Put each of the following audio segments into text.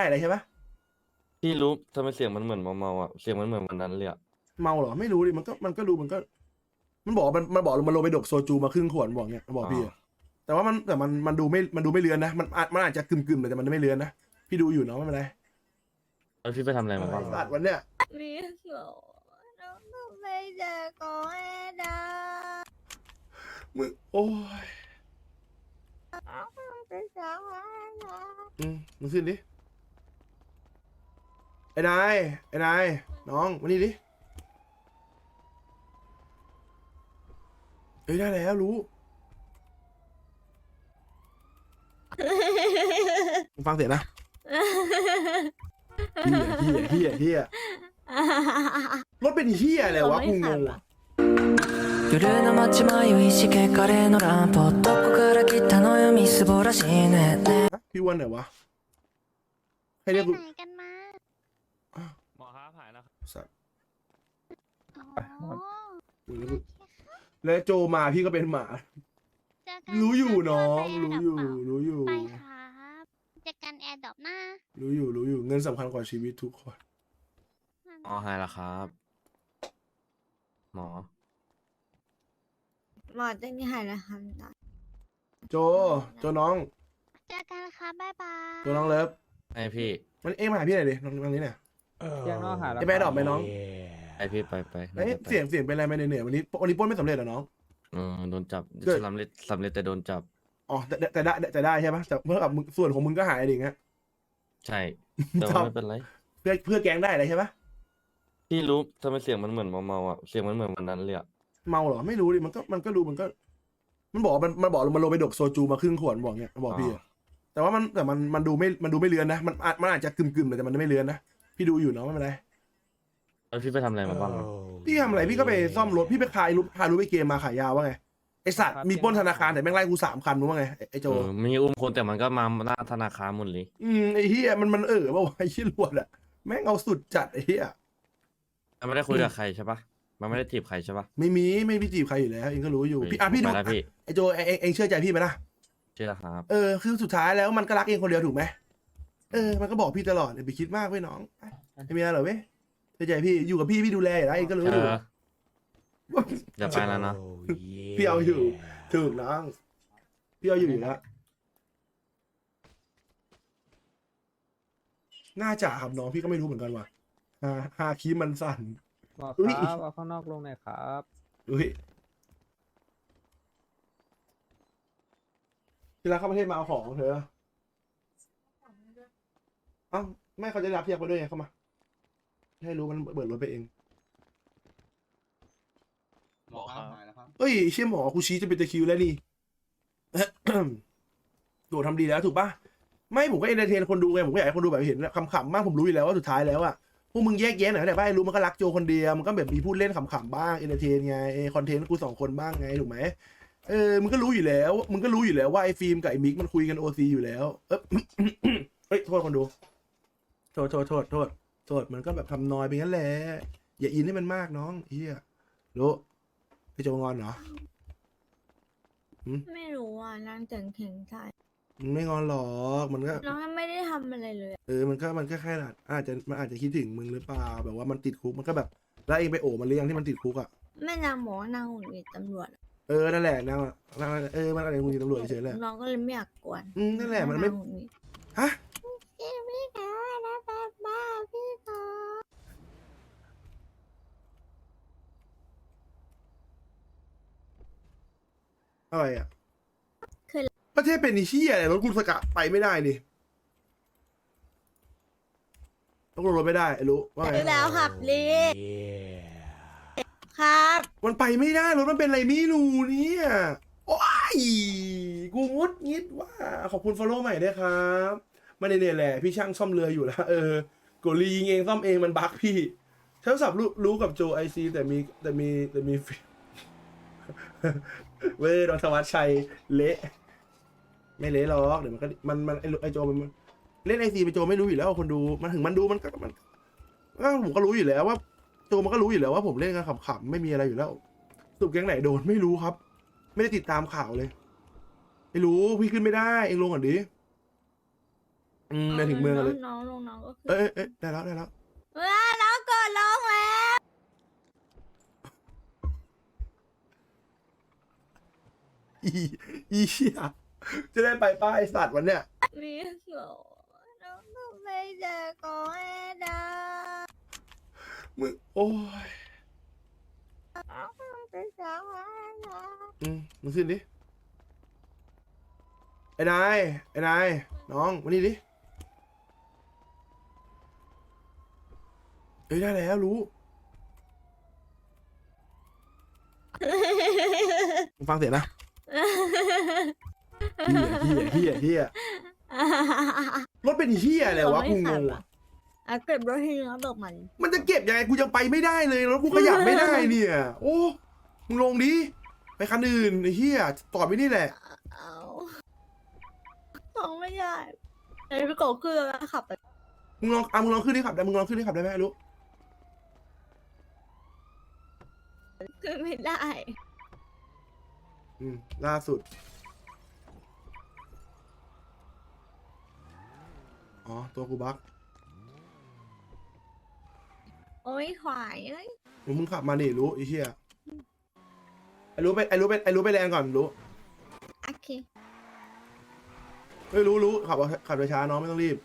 ได้อะไรใช่ปะพี่รู้ทำไมเสียงมันเหมือนเมาๆอะเสียงมันเหมือนวันนั้นเลยอะเมาเหรอไม่รู้ดิมันก็มันก็ดูมันก็ มันบอกว่ามันมันบอกมันลงไปดกโซจูมาครึ่งขวดบอกเนี้ยมันบอกพี่อะแต่ว่ามันแต่มันมันดูไม่มันดูไม่เลือนนะมันอาจมันอาจจะกึ่มกึ่มๆแต่มันไม่เลือนนะพี่ดูอยู่เนาะไม่เป็นไรแล้วพี่ไปทำอะไรมาบ้างสัตว์วันเนี้ยมีโสน้องทำไมจะขอให้ดามึงโอ้ยน้องเป็นสาวนะอืมมึงขึ้นดิ ไอ้นายไอ้นายน้องมานี่ดิเฮ้ยได้แล้วรู้มึงฟังเสียงนะเฮียเฮียเฮียเฮียรถเป็นเฮียอะไรวะกูงงว่ะ 夜の街迷いしけカレーのランプどこから来たのよみすぼらしいねね ฮะพี่อ้วันไหนวะให้ ไป เรียกกู ไหนกัน สัตว์อ๋อกูนึกว่าแล้วโจมาพี่ก็เป็นหมา เจอกันรู้อยู่เจน้องกัรู้อยู่แร์ดรปเปล่ารู้อยู่ ไปครับเจอกันแอร์ดรอปหน้ารู้อยู่ รู้อยู่ เงินสำคัญกว่าชีวิตทุกคนหมอหายแล้วครับ หมอ หมอจะนี่หายแล้วครับโจ โจน้อง เจอกันครับบ๊ายบาย โจน้องเลิฟไอพี่ มันเอ็งมาหาพี่หน่อยดิน้องน้องนี้เนี่ย เสียงนอกหายแล้ว ไอ้แม่ดอกไหมน้องไอพี่ไปไปเอ้ยไปเสียงเสียงเป็นอะไรไหมเหนื่อยๆวันนี้วันนี้ปล้นไม่สำเร็จเหรอน้อง เออโดนจับเกิด สำเร็จสำเร็จแต่โดนจับ อ๋อแต่แต่แต่ได้แต่ได้ใช่ปะแต่เมื่อกับมึงส่วนของมึงก็หายอะไรอย่างเงี้ยใช่ แต่ครัว่าบ ไม่เป็นไร เพื่อเพื่อแก๊งได้อะไรใช่ปะพี่รู้ทำไมเสียงมันเหมือนเมาๆอะ เสียงมันเหมือนวันนั้นเลยอะ เมาเหรอไม่รู้ดิมันก็มันก็ดูมันก็ มันบอกว่ามันมันบอกมันลงไปดกโซจูมาครึ่งขวดบอกเนี้ยมันบอกพี่อะแต่ว่ามันแต่มันมันดูไม่มันดูไม่เลือนนะมันอาจมันอาจจะกึ่มกึ่มๆแต่มันไม่เลือนนะ พี่ดูอยู่เนาะไม่เป็นไรแล้วพี่ไปทำอะไรมาบ้างอะพี่ทำอะไรพี่ก็ไปซ่อมรถพี่ไปขายรถพารู้ไปเกมมาขายยาว่าไงไอสัตว์มีปล้นธนาคารแต่แม่งไล่กูสามคันรู้ว่าไงไอ้ไอโจเออมีอุ้มคนแต่มันก็มาหน้าธนาคารหมดเลยอืมไอเฮียมันมันเออป่าวะไอชี้รวดอะแม่งเอาสุดจัดไอเฮียมันไม่ได้คุยกับใครใช่ปะมันไม่ได้จีบใครใช่ปะไม่มีไม่พี่จีบใครอยู่แล้วเองก็รู้อยู่พี่อะพี่ดูไปแล้วพี่ไอโจเองเองเองเชื่อใจพี่ไหมล่ะเชื่อครับเออคือสุดท้ายแล้วมันก็รักเองคนเดียวถูกไหม เออมันก็บอกพี่ตลอดอย่าไปคิดมากเว้ยน้องไม่มีอะไรหรอกเว้ยเชื่อใจพี่อยู่กับพี่พี่ดูแลอยู่แล้วเองก็รู้ เออยู่ออย่าไปแล้วนะพี่เอาอยู่ ถูกน้อง พี่เอาอยู่อยู่แล้วน่าจะครับน้องพี่ก็ไม่รู้เหมือนกันว่ะฮาฮาคีมันสั่น หมออุ๊ย ครับเอาข้างนอกลงหน่อยครับอุ้ยที่รักเข้าประเทศมาเอาของเธอ เอ้าไม่เขาจะรับพี่ยักษ์ไปด้วยไงเข้ามา ให้รู้มันเบิดรถไปเอง หมอครับหายแล้วครับเอ้ยเชี่ยหมอกูชี้จะเป็นตะคริวแล้วนี่ โดดทำดีแล้วถูกปะไม่ผมก็เอนเตอร์เทนคนดูไงผมก็อยากให้คนดูแบบเห็นขำๆบ้างผมรู้อยู่แล้วว่าสุดท้ายแล้วอะพวกมึงแยกแยะหน่อยแต่ว่าไอ้รู้มันก็รักโจคนเดียวมันก็แบบมีพูดเล่นขำๆบ้างเอนเตอร์เทนไงคอนเทนต์กูสองคนบ้างไงถูกไหมเออมึงก็รู้อยู่แล้วมึงก็รู้อยู่แล้วว่าไอ้ฟิล์มกับไอ้มิกมันคุยกันโอซีอยู่แล้ว เออเฮ้ยโทษคนดู โทษโทษโทษโทษโทษมันก็แบบทำนอยไปงั้นแหละ อย่าอินให้มันมากน้องเฮียรู้ไอ้โจงอนเหรอไม่รู้อะนางเจ๋งเข่งใจมันไม่งอนหรอกมันก็น้องไม่ได้ทำอะไรเลย เออมันก็มันก็แค่นั้นอาจจะมันอาจจะคิดถึงมึงหรือเปล่าแบบว่ามันติดคุกมันก็แบบ แล้วเองไปโอบมันหรือยังที่มันติดคุกอะแม่นางบอกว่านางหงุดหงิดตำรวจอะเออนั่นแหละนางนางเออมันอะไรมึงตำรวจเฉยๆแหละน้องก็เลยไม่อยากกวนอืมนั่นแหละมันไม่างหงุดหงิดฮะ พี่พี่คะนะแป๊บบ้าพี่คะ อะไรอะคือ ประเทศเป็นนิชี่อะไรรถคุณสกัดไปไม่ได้นี่ต้องลงรถไม่ได้ไอ้รู้ว่าไงรู้แล้วครับลีครับ มันไปไม่ได้รถมันเป็นอะไรไม่รู้เนี่ยโอ้ยกูงดงิดว่า ขอบคุณฟอลโล่ใหม่ด้วยครับไมาในเนี่ยแหละพี่ช่างซ่อมเรืออยู่แล้วเออโกลียิงเองซ่อมเองมันบั๊กพี่โทรศัพท์รู้รู้กับโจไอซีแต่มีแต่มีแต่มี เว้ยดอนธวัชชัยเละ ไม่เละหรอกเดี๋ยวมันก็มันมันไอไอโจมันเล่นไอซีไปโจไม่รู้อยู่แล้วคนดูมันถึงมันดูมันก็มันก็ผมก็รู้อยู่แล้วว่า โจมันก็รู้อยู่แล้วว่าผมเล่นกันขำๆไม่มีอะไรอยู่แล้วสรุปแก๊งไหนโดนไม่รู้ครับ ไม่ได้ติดตามข่าวเลย ไม่รู้พี่ขึ้นไม่ได้ เองลงก่อนดิอืมในถึงเมืองกันเลย น้องน้องน้องก็คือเอ้ยเอ้ยเอ้ยได้แล้วได้แล้ว ว้า อีอีเหี้ยจะได้ไปป้าไอสัตว์วันเนี้ย มีโสน้องทำไมจะขอให้ได้มึงโอ้ยน้องทำไมจะขอให้ได้อืมมึงขึ้นดิ ไอ้นาย ไอ้นาย น้องมานี่ดิเอ้ยได้แล้วรู้มึงฟังเสียงนะ เฮียเฮียเฮียเฮียรถเป็นเฮียอะไรวะกูงงว่ะอะเก็บรถให้น้องดอกมัน มันจะเก็บยังไงกูยังไปไม่ได้เลยรถกูขยับไม่ได้เนี่ย โอ้มึงลงดิไปคันอื่นไอ้เฮียจอดไว้นี่แหละเอาของไม่ได้ไอ้พี่โกคือขับไปมึงลองอะมึงลองขึ้นดิขับได้มึงลองขึ้นดิขับได้ไหมลูกคือไม่ได้ อืมล่าสุด อ๋อ ตัวกูบักโอ้ยขวายเอ้ยมึงมึงขับมานี่รู้ไอ้เหี้ยไอ้รู้ไปไอ้รู้ไปไอ้รู้ไปแรงก่อนรู้โอเคเฮ้ยรู้รู้ขับขับช้าๆน้องไม่ต้องรีบ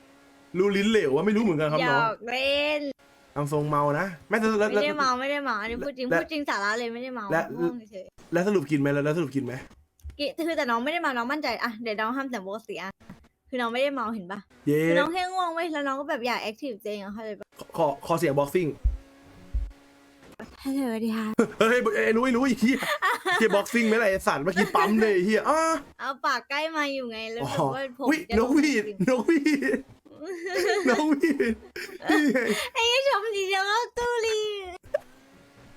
รู้ลิ้นเหลวว่าไม่รู้เหมือนกันครับหยน้อง อกเล่น ทำทรงเมานะไม่แต่แล้วไม่แล้ว ได้เมาไม่ได้เมาอันนี้พูดจริงและ พูดจริงสาระเลยไม่ได้เมาและง่วงเฉยแล้วสรุปกินไหมแล้วแล้วสรุปกินไหมๆกิคือแต่น้องไม่ได้เมาน้องมั่นใจอะเดี๋ยวน้องทำเสียงปกติอะคือน้องไม่ได้เมาเห็นปะเย้คือน้องแค่ง่วงไว้ยแล้วน้องก็แบบอยากแอคทีฟตัวเองอะเข้าใจปะขอขอเสียงบ็อกซิ่งฮัลโหลดีค่ะเฮ้ยไอ้รู้ไอ้รู้ไอ้เหี้ยเกียบ็อกซิ่งไหมล่ะไอ้สัตว์เมื่อกี้ปั๊มเลยไอ้เหี้ยอ้า เอาปากใกล้มาอยู่ไงแล้วอ๋อแบบว่าผมวิจะนกหวีดนกหวีด นกหวีดนี่ไงไอ้ชมดีเดียวก็ตู้รี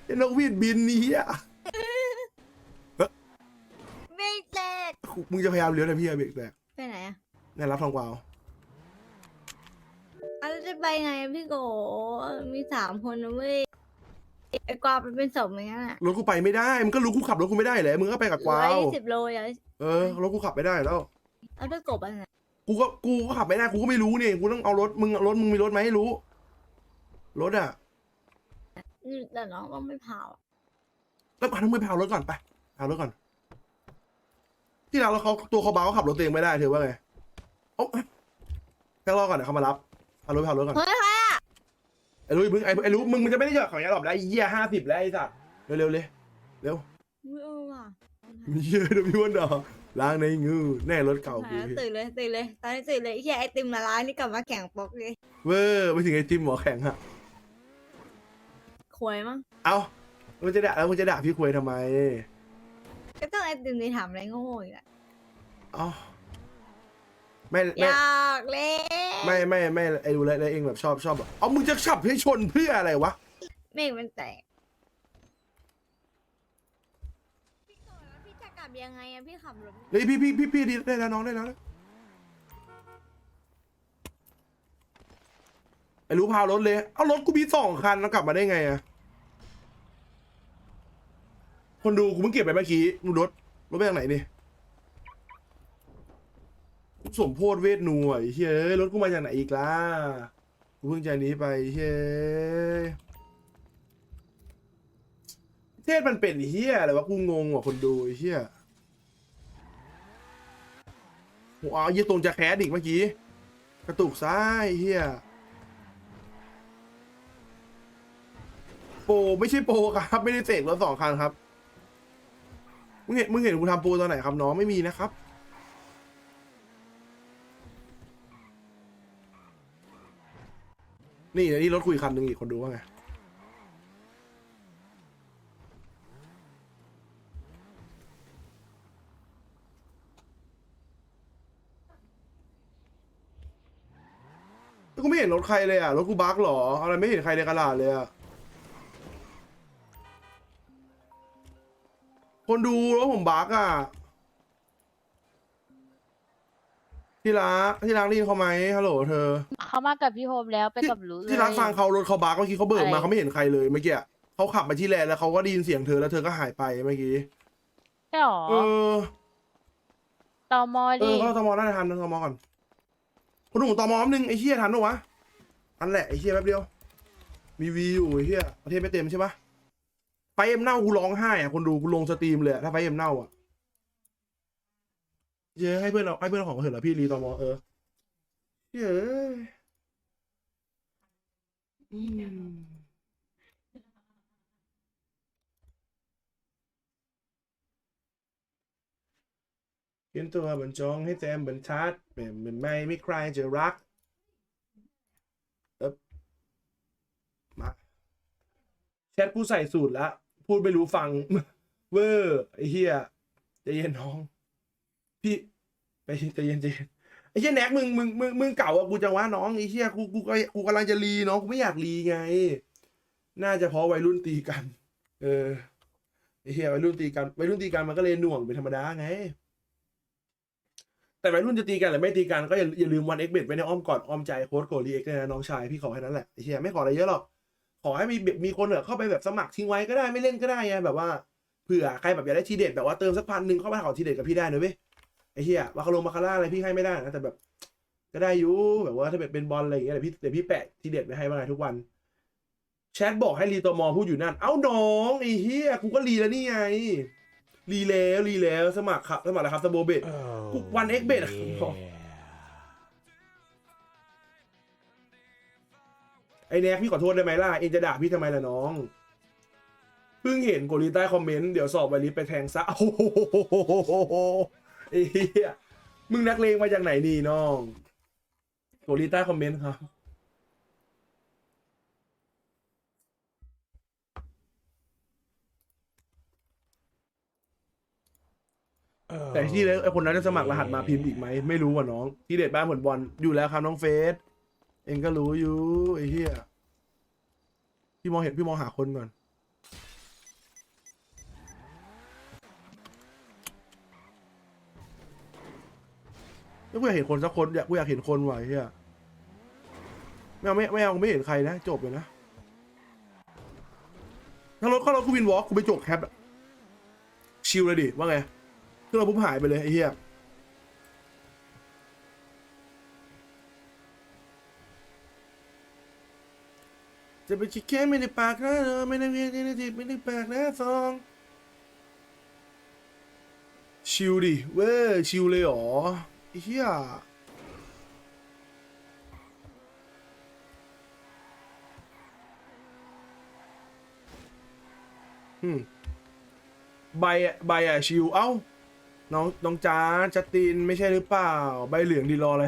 ไอ้นกหวีดบินนี่อะไม่แตกมึงจะพยายามเลี้ยวนะพี่ไอ้เบรกแตกไปไหนอะนี่รับทองกวาวอะแล้วจะไปไงอะพี่โกมีสามคนนะเว้ยไอ้กวางมันเป็นศพอย่างนั้นอะรถกูไปไม่ได้มึงก็รู้กูขับรถกูไม่ได้แหละมึงก็ไปกับกวาร้อวยยี่สิบโลอย่างเออรถกูขับไม่ได้แล้ว เอาด้วยกบอันไหน กูก็กูก็ขับไม่ได้กูก็ไม่รู้นี่กูต้องเอารถมึงรถมึงมีรถไหมให้รู้ รถอะอืมแต่น้องต้องไม่เผาแล้วพาน้องไปพารถก่อนไปพารถก่อน ที่เราแล้วเขาตัวเขาเบาเขาขับรถตัวเองไม่ได้เธอว่าไงโอ้แค่รอก่อนเดี๋ยวเขามารับพารถพารถก่อนเฮ้ยใครอะไอ้รู้มึงไอ้ไอ้รู้มึงมันจะไม่ได้เจอของยาหลอบแล้วไอ้เหี้ยห้าสิบแล้วไอ้สัตว์เร็วเร็วเลยเร็วไม่เออว่ะมีเยอะนะพี่วันดอ ล้างในงูแน่รถเก่ากูหาตื่นเลยตื่นเลย ตอนนี้ตื่นเลยไอ้เหี้ยไอติมละลายนี่กลับมาแข่งปอกเลยเวอร์ไปถึงไอติมหมอแข็งอะควยมั้งเอามึงจะด่าแล้วมึงจะด่าพี่ควยทำไมก็ต้องไอติมในถามอะไรโง่ๆอีกอะเอาไม่อไม่ ยากเล่นไม่ไม่ไม่ไอ้รู้แล้วแล้วเองแบบชอบชอบแบบเอามึงจะขับให้ชนเพื่ออะไรวะ เมฆมันแตกพี่โกรธแล้วพี่จะกลับ ยังไงอะพี่ขับรถเฮ้ยพี่พี่พี่พี่ดีได้แล้วน้องได้แล้วนะไอ้รู้พารถเลย เอารถกูมีสองคันแล้วกลับมาได้ไงอะคนดูกูเพิ่งเก็บไปเมื่อกี้มึงรถรถไปทางไหนนี่สมโพธเวทนูอะไอ้เฮ้ยรถกูมาจากไหนอีกล่ะกูเพิ่งใจนี้ไปเฮ้ยเทศมันเป็นเฮียอะไรวะกูงงว่ะคนดูเฮีย โอ้ยยี่ตรงจะแคสอีกเมื่อกี้ กระตุกซ้ายเฮียโปรไม่ใช่โปรครับ ไม่ได้เสกรถสองคันครับ มึงเห็นมึงเห็นกูทำโปรตอนไหนครับน้องไม่มีนะครับนี่นี่รถคุยคันหนึ่งอีกคนดูว่าไง กูไม่เห็นรถใครเลยอะ รถกูบั๊กเหรอ อะไรไม่เห็นใครในกระดาษเลยอะ คนดูรถผมบั๊กอะ ที่รักที่รักได้ยินเขาไหมฮัลโหลเธอ เขามากับพี่โฮมแล้วไปกับรู้เลยที่รักฟังเขารถเขาบักเมื่อกี้เขาเบิกมาอะไรเขาไม่เห็นใครเลยเมื่อกี้เขาขับมาที่แลนด์แล้วเขาก็ได้ยินเสียงเธอแล้วเธอก็หายไปเมื่อกี้ใช่หรอเออตอมอเอดิอเขาตมอได้ทันตมอก่อน คนดูของตอมอมนึงไอ้เฮียทันปะวะอันแหละไอ้เฮียแป๊บเดียว มีวีอยู่ไอ้เฮียประเทศไม่เต็มใช่ปะไฟเอ็มเน่ากูร้องไห้อะคนดูกูลงสตรีมเลยถ้าไฟเอ็มเน่าอะเย้ให้เพื่อนเราให้เพื่อนเอาของเถอะเหรอพี่รีต่อมอเออเย้อืม ขียนตัวบรรจงให้แจมบรรทัดเป็นเป็นไม่ไม่ใครจะรักเอ๊บมาแชทกูใส่สูตรแล้วพูดไม่รู้ฟัง เวอร์ไอ้เฮียใจเย็นน้อง พี่ไปใจเย็นใจเย็นไอ้เฮียแน็กมึงมึงมึงมึงเก่าอะกูจะว่าน้องไอ้เฮียกูกูก็กูกำลังจะรีน้องกูไม่อยากรีไง น่าจะเพราะวัยรุ่นตีกัน เออไอ้เฮียวัยรุ่นตีกันวัยรุ่นตีกันมันก็เลยหน่วงเป็นธรรมดาไง แต่วัยรุ่นจะตีกันหรือไม่ตีกันก็อย่าอย่าลืมวันเอ็กเบดไว้ในอ้อมกอดอ้อมใจโค้ดโกลีเอ็กนะน้องชายพี่ขอแค่นั้นแหละไอ้เฮียไม่ขออะไรเยอะหรอกขอให้มีมีคนเข้าไปแบบสมัครทิ้งไว้ก็ได้ไม่เล่นก็ได้ไงแบบว่าเผื่อใครแบบอยากได้ทีเด็ดแบบว่าเติมสักพันหนึ่งเข้ามาขอทีเด็ดกับพี่ได้นะเว้ยไอ้เฮียบาคาโลมาคาร่าอะไรพี่ให้ไม่ได้นะแต่แบบ ก็ได้อยู่แบบว่าถ้าเป็นบอลอะไรอย่างเงี้ยเดี๋ยวพี่เดี๋ยวพี่แปะทีเด็ดไปให้ว่างทุกวันแชทบอกให้รีตอมอพูดอยู่นั่น เอ้าน้องไอ้เฮียกูก็รีแล้วนี่ไง รีแล้วรีแล้วสมัครครับสมัครแล้วครับสโบเบตกูวันเอ็กเบตไอ้แน็กพี่ขอโทษได้ไหมล่ะ เอ็นจะด่าพี่ทำไมล่ะน้อง เพิ่งเห็นโกลีใต้คอมเมนต์ เดี๋ยวสอบไวริสไปแทงซะโอ้โหไอ้เหี้ยมึงนักเลงมาจากไหนนี่น้องโกลีใต้คอมเมนต์ครับ แต่ที่แล้วไอ้คนนั้นจะสมัครรหัสมาพิมพ์อีกไหมไม่รู้ว่ะน้อง ที่เด็ดบ้านผลบอลอยู่แล้วครับน้องเฟสเองก็รู้อยู่ไอ้เหี้ยพี่มองเห็นพี่มองหาคนก่อนแล้วกูอยากเห็นคนสักคนอยากกูอยากเห็นคนไอ้เหี้ยไม่เอาไม่ไม่เอาไม่เห็นใครนะ จบเลยนะถ้ารถเข้ารถกูวินวอล์กกูไปจกแคปชิลเลยดิว่าไง คือเราปุ๊บหายไปเลยไอ้เหี้ยจะไปคิดแค่ไม่ได้ปากนะเออไม่ได้เรียนที่ทีไม่ได้ปากนะซองชิลดิเว้ยชิลเลยเหรอไอ้เฮียอืมใบอะใบอะชิลเอ้า น้องน้องจ้าจัสตินไม่ใช่หรือเปล่า ใบเหลืองดีรออะไร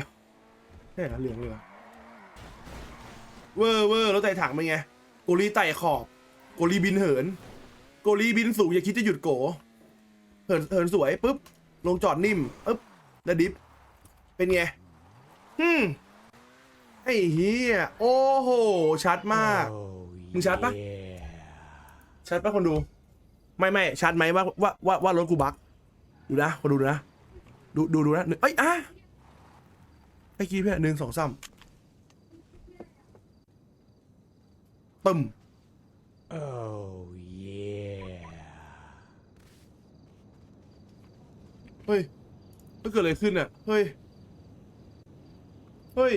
ใช่เหรอเหลืองเลยเหรอเวอร์เวอร์แล้วไต่ถังเป็นไง โกลีไต่ขอบ โกลีบินเหิน โกลีบินสูงอย่าคิดจะหยุดโกเหินเหินสวยปุ๊บ ลงจอดนิ่มปึ๊บแล้วดิฟ เป็นไงฮึมไอ้เฮียโอ้โห ชัดมาก มึงชัดปะชัดปะคนดู ไม่ไม่ชัดไหมว่าว่าว่าว่ารถกูบัก ดูนะคนดูนะ ดูดูดูนะหนึ่งเอ้ยอะไอ้กี้เพื่อนหนึ่งสองสามตึมเฮ้ยมันเกิดอะไรขึ้นอะ เฮ้ย เฮ้ย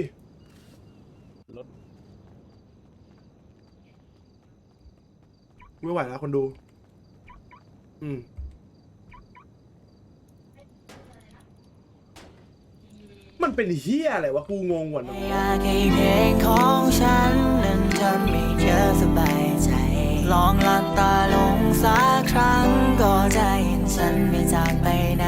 ไม่ไหวแล้วคนดู อืม เป็นเฮียอะไรวะกูงงว่ะอยากให้เพลงของฉันนั้นทำให้เธอสบายใจ ลองหลับตาลงสักครั้งก็จะเห็นฉันไม่จากไปไหน